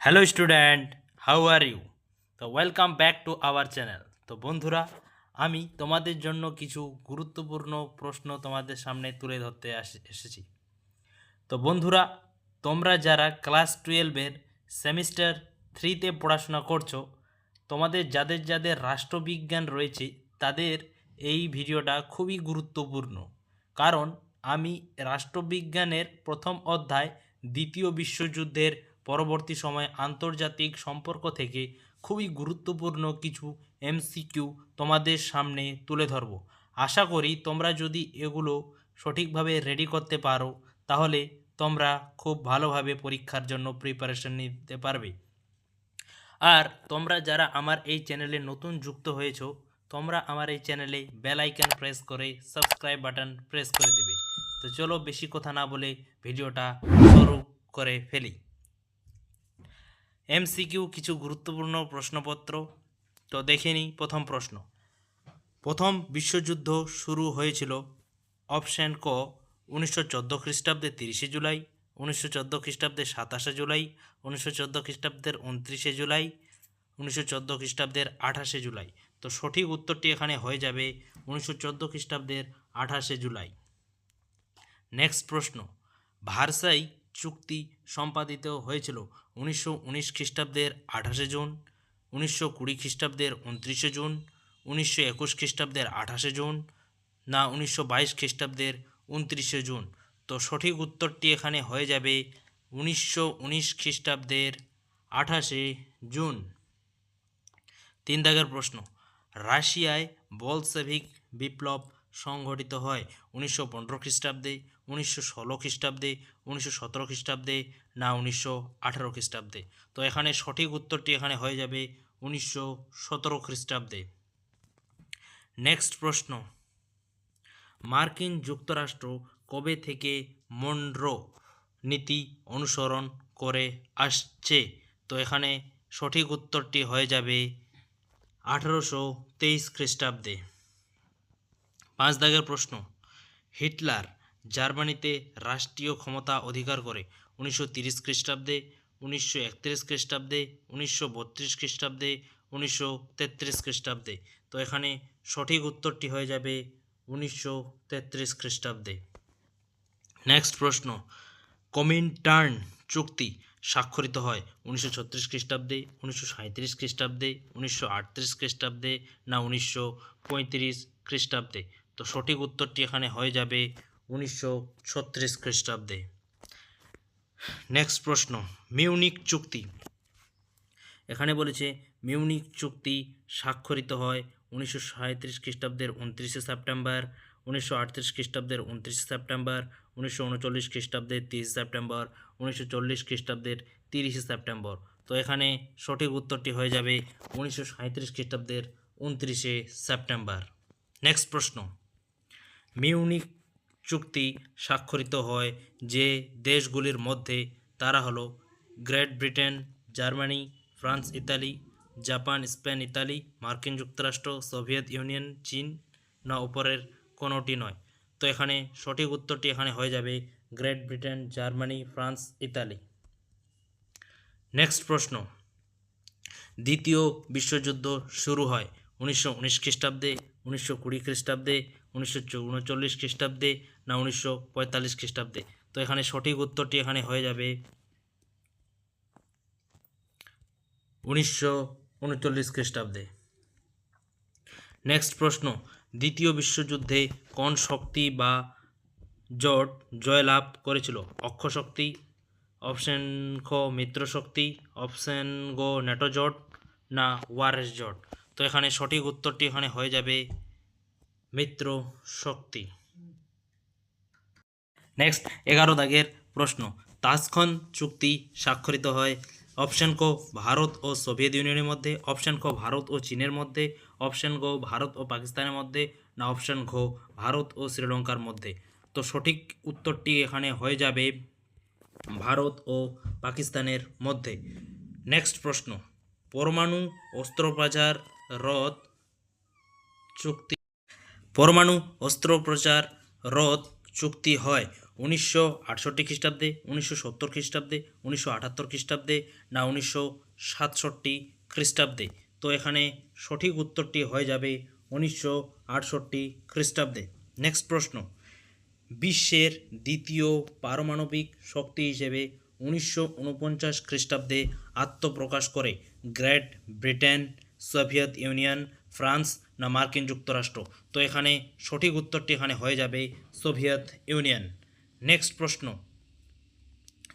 Hello student how are you তো welcome back to our channel তো বন্ধুরা, আমি তোমাদের জন্য কিছু গুরুত্বপূর্ণ প্রশ্ন তোমাদের সামনে তুলে ধরতে এসেছি। তো বন্ধুরা, তোমরা যারা ক্লাস টুয়েলভের সেমিস্টার থ্রিতে পড়াশোনা করছ, তোমাদের যাদের যাদের রাষ্ট্রবিজ্ঞান রয়েছে, তাদের এই ভিডিওটা খুবই গুরুত্বপূর্ণ। কারণ আমি রাষ্ট্রবিজ্ঞানের প্রথম অধ্যায় দ্বিতীয় বিশ্বযুদ্ধের পরবর্তী সময়ে আন্তর্জাতিক সম্পর্ক থেকে খুবই গুরুত্বপূর্ণ কিছু এমসিকিউ তোমাদের সামনে তুলে ধরব। আশা করি তোমরা যদি এগুলো সঠিকভাবে রেডি করতে পারো, তাহলে তোমরা খুব ভালোভাবে পরীক্ষার জন্য প্রিপারেশন নিতে পারবে। আর তোমরা যারা আমার এই চ্যানেলে নতুন যুক্ত হয়েছো, তোমরা আমার এই চ্যানেলে বেল আইকন প্রেস করে সাবস্ক্রাইব বাটন প্রেস করে দেবে। তো চলো বেশি কথা না বলে ভিডিওটা শুরু করে ফেলি। এমসিকিউ কিছু গুরুত্বপূর্ণ প্রশ্নপত্র। তো দেখে নিই প্রথম প্রশ্ন। প্রথম বিশ্বযুদ্ধ শুরু হয়েছিল অপশন ক, উনিশশো চোদ্দ খ্রিস্টাব্দে তিরিশে জুলাই, উনিশশো চোদ্দ খ্রিস্টাব্দে সাতাশে জুলাই, উনিশশো চোদ্দ খ্রিস্টাব্দের উনত্রিশে জুলাই, উনিশশো চোদ্দ খ্রিস্টাব্দের আঠাশে জুলাই। তো সঠিক উত্তরটি এখানে হয়ে যাবে উনিশশো চোদ্দ খ্রিস্টাব্দের আঠাশে জুলাই। নেক্সট প্রশ্ন, ভার্সাই চুক্তি সম্পাদিত হয়েছিল। উনিশশো উনিশ খ্রিস্টাব্দের আঠাশে জুন, উনিশশো কুড়ি খ্রিস্টাব্দের উনত্রিশে জুন, উনিশশো একুশ খ্রিস্টাব্দের আঠাশে জুন না উনিশশো বাইশ খ্রিস্টাব্দের উনত্রিশে জুন। তো সঠিক উত্তরটি এখানে হয়ে যাবে উনিশশো উনিশ খ্রিস্টাব্দের আঠাশে জুন। তিন দাগের প্রশ্ন, রাশিয়ায় বলসেভিক বিপ্লব সংঘটিত হয়। উনিশশো পনেরো খ্রিস্টাব্দে, উনিশশো ষোলো খ্রিস্টাব্দে, উনিশশো সতেরো খ্রিস্টাব্দে না উনিশশো আঠারো খ্রিস্টাব্দে। তো এখানে সঠিক উত্তরটি এখানে হয়ে যাবে উনিশশো সতেরো খ্রিস্টাব্দে। নেক্সট প্রশ্ন। মার্কিন যুক্তরাষ্ট্র কবে থেকে মনরো নীতি অনুসরণ করে আসছে? তো এখানে সঠিক উত্তরটি হয়ে যাবে আঠারোশো তেইশ খ্রিস্টাব্দে। পাঁচ দাগের প্রশ্ন, হিটলার জার্মানিতে রাষ্ট্রীয় ক্ষমতা অধিকার করে উনিশশো তিরিশ খ্রিস্টাব্দে, উনিশশো একত্রিশ খ্রিস্টাব্দে, উনিশশো বত্রিশ খ্রিস্টাব্দে, উনিশশো তেত্রিশ খ্রিস্টাব্দে। তো এখানে সঠিক উত্তরটি হয়ে যাবে উনিশশো তেত্রিশ খ্রিস্টাব্দে। নেক্সট প্রশ্ন, কমিনটার্ন চুক্তি স্বাক্ষরিত হয় উনিশশো ছত্রিশ খ্রিস্টাব্দে, উনিশশো সাঁত্রিশ খ্রিস্টাব্দে, উনিশশো আটত্রিশ খ্রিস্টাব্দে না উনিশশো পঁয়ত্রিশ খ্রিস্টাব্দে? তো সঠিক উত্তরটি এখানে হয়ে যাবে উনিশশো ছত্রিশ খ্রিস্টাব্দে। নেক্সট প্রশ্ন, মিউনিক চুক্তি। এখানে বলেছে, মিউনিক চুক্তি স্বাক্ষরিত হয় উনিশশো খ্রিস্টাব্দের উনত্রিশে সেপ্টেম্বর, উনিশশো আটত্রিশ খ্রিস্টাব্দের উনত্রিশে সেপ্টেম্বর, উনিশশো উনচল্লিশ খ্রিস্টাব্দের তিরিশে সেপ্টেম্বর, উনিশশো চল্লিশ খ্রিস্টাব্দের তিরিশে সেপ্টেম্বর। তো এখানে সঠিক উত্তরটি হয়ে যাবে উনিশশো সাঁত্রিশ খ্রিস্টাব্দের উনত্রিশে সেপ্টেম্বর। নেক্সট প্রশ্ন মিউনিক চুক্তি স্বাক্ষরিত হয় যে দেশগুলির মধ্যে তারা হলো Great Britain, Germany, France, Italy, Japan, Spain, Italy, মার্কিন যুক্তরাষ্ট্র, সোভিয়েত ইউনিয়ন, চীন না উপরের কোনোটি নয়। তো এখানে সঠিক উত্তরটি এখানে হয়ে যাবে Great Britain, Germany, France, Italy. Next প্রশ্ন। দ্বিতীয় বিশ্বযুদ্ধ শুরু হয় উনিশশো উনিশ খ্রিস্টাব্দে, উনিশশো কুড়ি খ্রিস্টাব্দে উনিশশো উনচল্লিশ খ্রিস্টাব্দে না উনিশশো পঁয়তাল্লিশ খ্রিস্টাব্দে? তো এখানে সঠিক উত্তরটি এখানে হয়ে যাবে। উনিশশো উনচল্লিশ খ্রিস্টাব্দে। নেক্সট প্রশ্ন। দ্বিতীয় বিশ্বযুদ্ধে কোন শক্তি বা জোট জয়লাভ করেছিল? অক্ষ শক্তি অপশন খ মিত্র শক্তি অপশন গো নেটো জোট, না ওয়ারেস জোট? তো এখানে সঠিক উত্তরটি এখানে হয়ে যাবে। মিত্র শক্তি। নেক্সট এগারো দাগের প্রশ্ন। তাসখন চুক্তি স্বাক্ষরিত হয়। অপশন ক, ভারত ও সোভিয়েত ইউনিয়নের মধ্যে। অপশন ক, ভারত ও চীনের মধ্যে। অপশন গ, ভারত ও পাকিস্তানের মধ্যে। না অপশন ঘ, ভারত ও শ্রীলঙ্কার মধ্যে। তো সঠিক উত্তরটি এখানে হয়ে যাবে ভারত ও পাকিস্তানের মধ্যে। নেক্সট প্রশ্ন। পরমাণু অস্ত্রোপচার রদ চুক্তি পরমাণু অস্ত্রোপচার রদ চুক্তি হয় উনিশশো আটষট্টি খ্রিস্টাব্দে, উনিশশো সত্তর খ্রিস্টাব্দে, উনিশশো আটাত্তর খ্রিস্টাব্দে না উনিশশো সাতষট্টি খ্রিস্টাব্দে। তো এখানে সঠিক উত্তরটি হয়ে যাবে উনিশশো আটষট্টি খ্রিস্টাব্দে। নেক্সট প্রশ্ন। বিশ্বের দ্বিতীয় পারমাণবিক শক্তি হিসেবে উনিশশো উনপঞ্চাশ খ্রিস্টাব্দে আত্মপ্রকাশ করে Great Britain Soviet Union France না মার্কিন যুক্তরাষ্ট্র। তো এখানে সঠিক উত্তরটি এখানে হয়ে যাবে সোভিয়েত ইউনিয়ন। নেক্সট প্রশ্ন।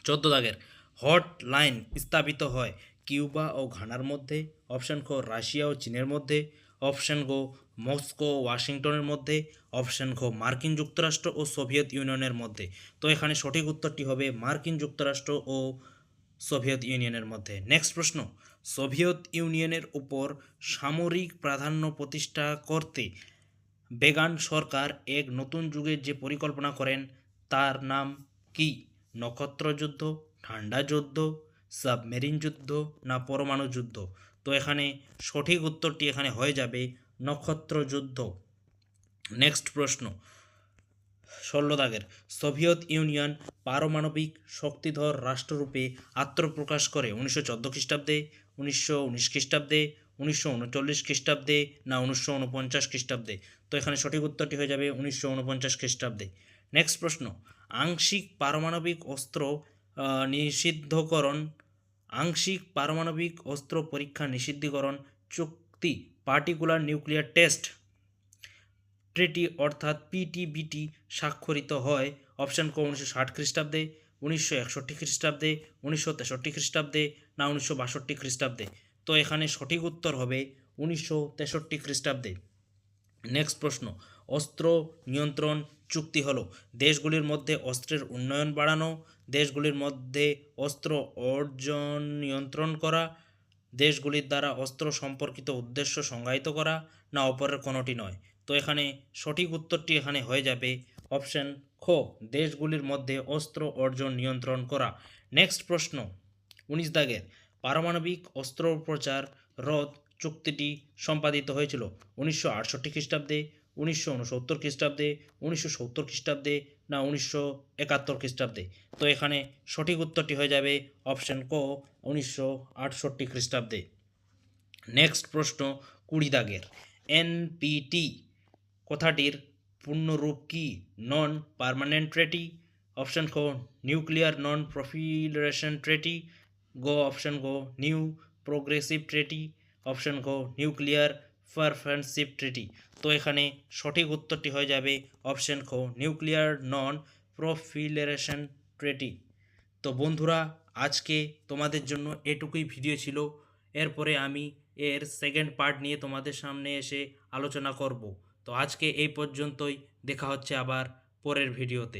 চোদ্দ দাগের। হট লাইন স্থাপিত হয় কিউবা ও ঘানার মধ্যে, অপশান খ রাশিয়া ও চীনের মধ্যে, অপশন গো মস্কো ও ওয়াশিংটনের মধ্যে, অপশন খ মার্কিন যুক্তরাষ্ট্র ও সোভিয়েত ইউনিয়নের মধ্যে। তো এখানে সঠিক উত্তরটি হবে মার্কিন যুক্তরাষ্ট্র ও সোভিয়েত ইউনিয়নের মধ্যে। নেক্সট প্রশ্ন। সোভিয়েত ইউনিয়নের উপর সামরিক প্রাধান্য প্রতিষ্ঠা করতে বেগান সরকার এক নতুন যুগের যে পরিকল্পনা করেন, তার নাম কি? নক্ষত্র যুদ্ধ, ঠান্ডা যুদ্ধ, সাবমেরিন যুদ্ধ না পরমাণু যুদ্ধ? তো এখানে সঠিক উত্তরটি এখানে হয়ে যাবে নক্ষত্র যুদ্ধ। নেক্সট প্রশ্ন। ষোলো দাগের সোভিয়েত ইউনিয়ন পারমাণবিক শক্তিধর রাষ্ট্ররূপে আত্মপ্রকাশ করে উনিশশো চোদ্দ খ্রিস্টাব্দে উনিশশো উনিশ খ্রিস্টাব্দে, উনিশশো উনচল্লিশ খ্রিস্টাব্দে না উনিশশো উনপঞ্চাশ খ্রিস্টাব্দে? তো এখানে সঠিক উত্তরটি হয়ে যাবে উনিশশো উনপঞ্চাশ খ্রিস্টাব্দে। নেক্সট প্রশ্ন, আংশিক পারমাণবিক অস্ত্র নিষিদ্ধকরণ, আংশিক পারমাণবিক অস্ত্র পরীক্ষা নিষিদ্ধকরণ চুক্তি পার্টিকুলার নিউক্লিয়ার টেস্ট ট্রিটি অর্থাৎ পিটিবিটি স্বাক্ষরিত হয় অপশন ক উনিশশো ষাট খ্রিস্টাব্দে, উনিশশো একষট্টি খ্রিস্টাব্দে, উনিশশো তেষট্টি খ্রিস্টাব্দে না উনিশশো বাষট্টি খ্রিস্টাব্দে। তো এখানে সঠিক উত্তর হবে উনিশশো তেষট্টি খ্রিস্টাব্দে। নেক্সট প্রশ্ন, অস্ত্র নিয়ন্ত্রণ চুক্তি হলো। দেশগুলির মধ্যে অস্ত্রের উন্নয়ন বাড়ানো, দেশগুলির মধ্যে অস্ত্র অর্জন নিয়ন্ত্রণ করা, দেশগুলির দ্বারা অস্ত্র সম্পর্কিত উদ্দেশ্য সংজ্ঞায়িত করা, না অপরের কোনোটি নয়। তো এখানে সঠিক উত্তরটি এখানে হয়ে যাবে অপশন খ, দেশগুলির মধ্যে অস্ত্র অর্জন নিয়ন্ত্রণ করা। নেক্সট প্রশ্ন উনিশ দাগের পারমাণবিক অস্ত্র প্রচার রদ চুক্তিটি সম্পাদিত হয়েছিল উনিশশো আটষট্টি খ্রিস্টাব্দে, উনিশশো উনসত্তর খ্রিস্টাব্দে, উনিশশো সত্তর খ্রিস্টাব্দে না উনিশশো একাত্তর খ্রিস্টাব্দে। তো এখানে সঠিক উত্তরটি হয়ে যাবে অপশন ক, উনিশশো আটষট্টি খ্রিস্টাব্দে। নেক্সট প্রশ্ন কুড়ি দাগের। এনপিটি কথাটির পূর্ণরূপ কি? Non permanent treaty. অপশন খ নিউক্লিয়ার নন প্রফিলারেশন ট্রেটি। গো অপশন গো নিউ প্রোগ্রেসিভ ট্রেটি অপশন গো নিউক্লিয়ার পারফ্রেন্ডশিপ ট্রেটি তো এখানে সঠিক উত্তরটি হয়ে যাবে অপশন খ নিউক্লিয়ার নন প্রফিলারেশন ট্রেটি তো বন্ধুরা, আজকে তোমাদের জন্য এটুকুই ভিডিও ছিল। এরপরে আমি এর সেকেন্ড পার্ট নিয়ে তোমাদের সামনে এসে আলোচনা করব। তো আজকে এই পর্যন্তই, দেখা হচ্ছে আবার পরের ভিডিওতে